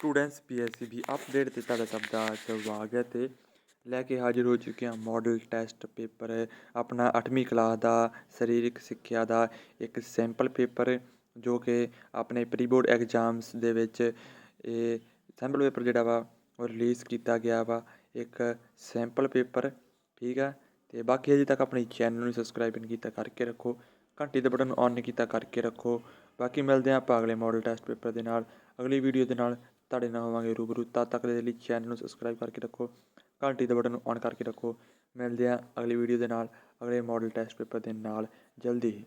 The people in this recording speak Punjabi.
ਸਟੂਡੈਂਟਸ ਪੀਐਸਸੀਬੀ ਅਪਡੇਟ ਤੇ ਤੁਹਾਡਾ ਸਭ ਦਾ ਸਵਾਗਤ ਹੈ। ਲੈ ਕੇ ਹਾਜ਼ਰ ਹੋ ਚੁੱਕੇ ਹਾਂ। ਮਾਡਲ ਟੈਸਟ ਪੇਪਰ ਆਪਣਾ 8ਵੀਂ ਕਲਾਸ ਦਾ, ਸਰੀਰਕ ਸਿੱਖਿਆ ਦਾ ਇੱਕ ਸੈਂਪਲ ਪੇਪਰ ਜੋ ਕਿ ਆਪਣੇ ਪ੍ਰੀ ਬੋਰਡ ਐਗਜ਼ਾਮਸ ਦੇ ਵਿੱਚ ਇਹ ਸੈਂਪਲ ਪੇਪਰ ਜਿਹੜਾ ਵਾ, ਉਹ ਰਿਲੀਜ਼ ਕੀਤਾ ਗਿਆ ਵਾ। ਇੱਕ ਸੈਂਪਲ ਪੇਪਰ ਠੀਕ ਆ? ਤੇ ਬਾਕੀ ਅਜੇ ਤੱਕ ਆਪਣੇ ਚੈਨਲ ਨੂੰ ਸਬਸਕ੍ਰਾਈਬ ਨਹੀਂ ਕੀਤਾ, ਕਰਕੇ ਰੱਖੋ। ਘੰਟੀ ਦੇ ਬਟਨ ਨੂੰ ਔਨ ਨਹੀਂ ਕੀਤਾ, ਕਰਕੇ ਰੱਖੋ। ਬਾਕੀ ਮਿਲਦੇ ਹਾਂ ਆਪਾਂ ਅਗਲੇ ਮਾਡਲ ਟੈਸਟ ਪੇਪਰ ਦੇ ਨਾਲ। ਅਗਲੀ ਵੀਡੀਓ ਦੇ ਨਾਲ। ਤੁਹਾਡੇ ਨਾਲ ਹੋਵਾਂਗੇ ਰੂਬਰੂ। ਤਦ ਤੱਕ ਦੇ ਲਈ ਚੈਨਲ ਨੂੰ ਸਬਸਕ੍ਰਾਈਬ ਕਰਕੇ ਰੱਖੋ, ਘੰਟੀ ਦੇ ਬਟਨ ਔਨ ਕਰਕੇ ਰੱਖੋ। ਮਿਲਦੇ ਹਾਂ ਅਗਲੀ ਵੀਡੀਓ ਦੇ ਨਾਲ, ਅਗਲੇ ਮਾਡਲ ਟੈਸਟ ਪੇਪਰ ਦੇ ਨਾਲ। ਜਲਦੀ ਹੀ।